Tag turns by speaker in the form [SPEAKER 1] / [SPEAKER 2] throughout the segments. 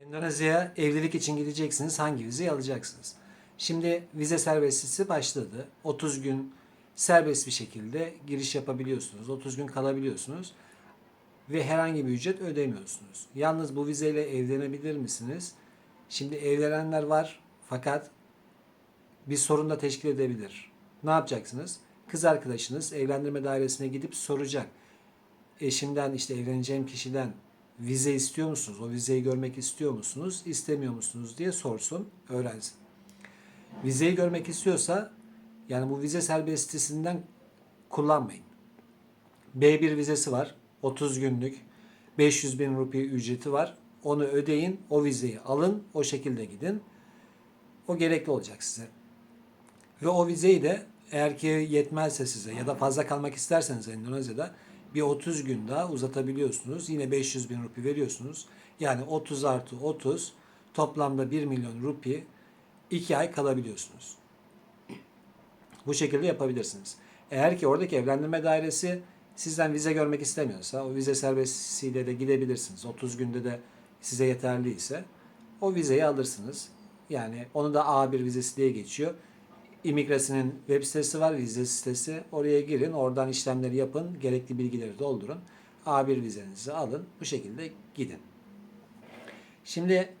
[SPEAKER 1] Endonezya'ya evlilik için gideceksiniz. Hangi vizeyi alacaksınız? Şimdi vize serbestisi başladı. 30 gün serbest bir şekilde giriş yapabiliyorsunuz. 30 gün kalabiliyorsunuz. Ve herhangi bir ücret ödemiyorsunuz. Yalnız bu vizeyle evlenebilir misiniz? Şimdi evlenenler var fakat bir sorun da teşkil edebilir. Ne yapacaksınız? Kız arkadaşınız evlendirme dairesine gidip soracak. Eşimden işte evleneceğim kişiden vize istiyor musunuz? O vizeyi görmek istiyor musunuz? İstemiyor musunuz diye sorsun, öğrensin. Vizeyi görmek istiyorsa yani bu vize serbestisinden kullanmayın. B1 vizesi var. 30 günlük 500 bin rupi ücreti var. Onu ödeyin, o vizeyi alın, o şekilde gidin. O gerekli olacak size. Ve o vizeyi de eğer ki yetmezse size ya da fazla kalmak isterseniz Endonezya'da bir 30 gün daha uzatabiliyorsunuz. Yine 500 bin rupi veriyorsunuz. Yani 30 artı 30 toplamda 1 milyon rupi 2 ay kalabiliyorsunuz. Bu şekilde yapabilirsiniz. Eğer ki oradaki evlendirme dairesi sizden vize görmek istemiyorsa o vize serbestisiyle de gidebilirsiniz. 30 günde de size yeterliyse o vizeyi alırsınız. Yani onu da A1 vizesi diye geçiyor. İmigrasının web sitesi var, vize sitesi. Oraya girin, oradan işlemleri yapın, gerekli bilgileri doldurun. A1 vizenizi alın, bu şekilde gidin. Şimdi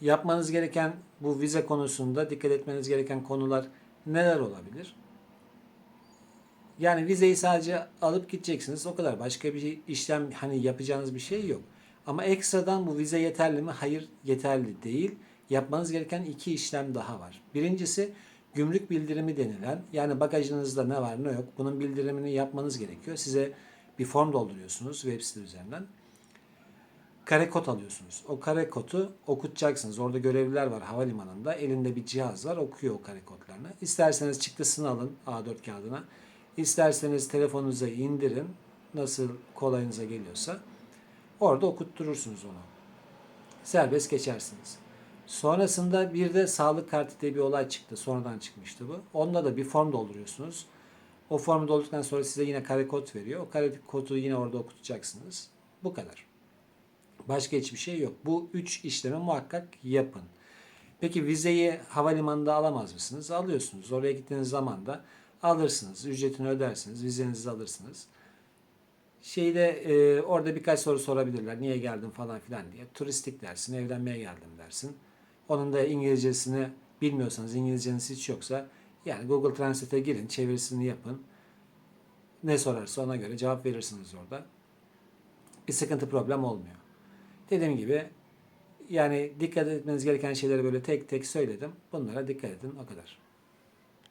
[SPEAKER 1] yapmanız gereken bu vize konusunda dikkat etmeniz gereken konular neler olabilir? Yani vizeyi sadece alıp gideceksiniz. O kadar. Başka bir işlem hani yapacağınız bir şey yok. Ama ekstradan bu vize yeterli mi? Hayır, yeterli değil. Yapmanız gereken iki işlem daha var. Birincisi gümrük bildirimi denilen yani bagajınızda ne var ne yok bunun bildirimini yapmanız gerekiyor. Size bir form dolduruyorsunuz web site üzerinden. Kare kod alıyorsunuz. O kare kodu okutacaksınız. Orada görevliler var havalimanında. Elinde bir cihaz var. Okuyor o kare kodlarını. İsterseniz çıktısını alın A4 kağıdına. İsterseniz telefonunuza indirin. Nasıl kolayınıza geliyorsa. Orada okutturursunuz onu. Serbest geçersiniz. Sonrasında bir de sağlık kartı diye bir olay çıktı. Sonradan çıkmıştı bu. Onda da bir form dolduruyorsunuz. O formu doldurduktan sonra size yine kare kod veriyor. O kare kodu yine orada okutacaksınız. Bu kadar. Başka hiçbir şey yok. Bu üç işlemi muhakkak yapın. Peki vizeyi havalimanında alamaz mısınız? Alıyorsunuz. Oraya gittiğiniz zaman da alırsınız. Ücretini ödersiniz. Vizenizi alırsınız. Şeyde e, orada birkaç soru sorabilirler. Niye geldin falan filan diye. Turistik dersin, evlenmeye geldim dersin. Onun da İngilizcesini bilmiyorsanız, İngilizceniz hiç yoksa yani Google Translate'e girin, çevirisini yapın. Ne sorarsa ona göre cevap verirsiniz orada. Bir sıkıntı problem olmuyor. Dediğim gibi yani dikkat etmeniz gereken şeyleri böyle tek tek söyledim. Bunlara dikkat edin o kadar.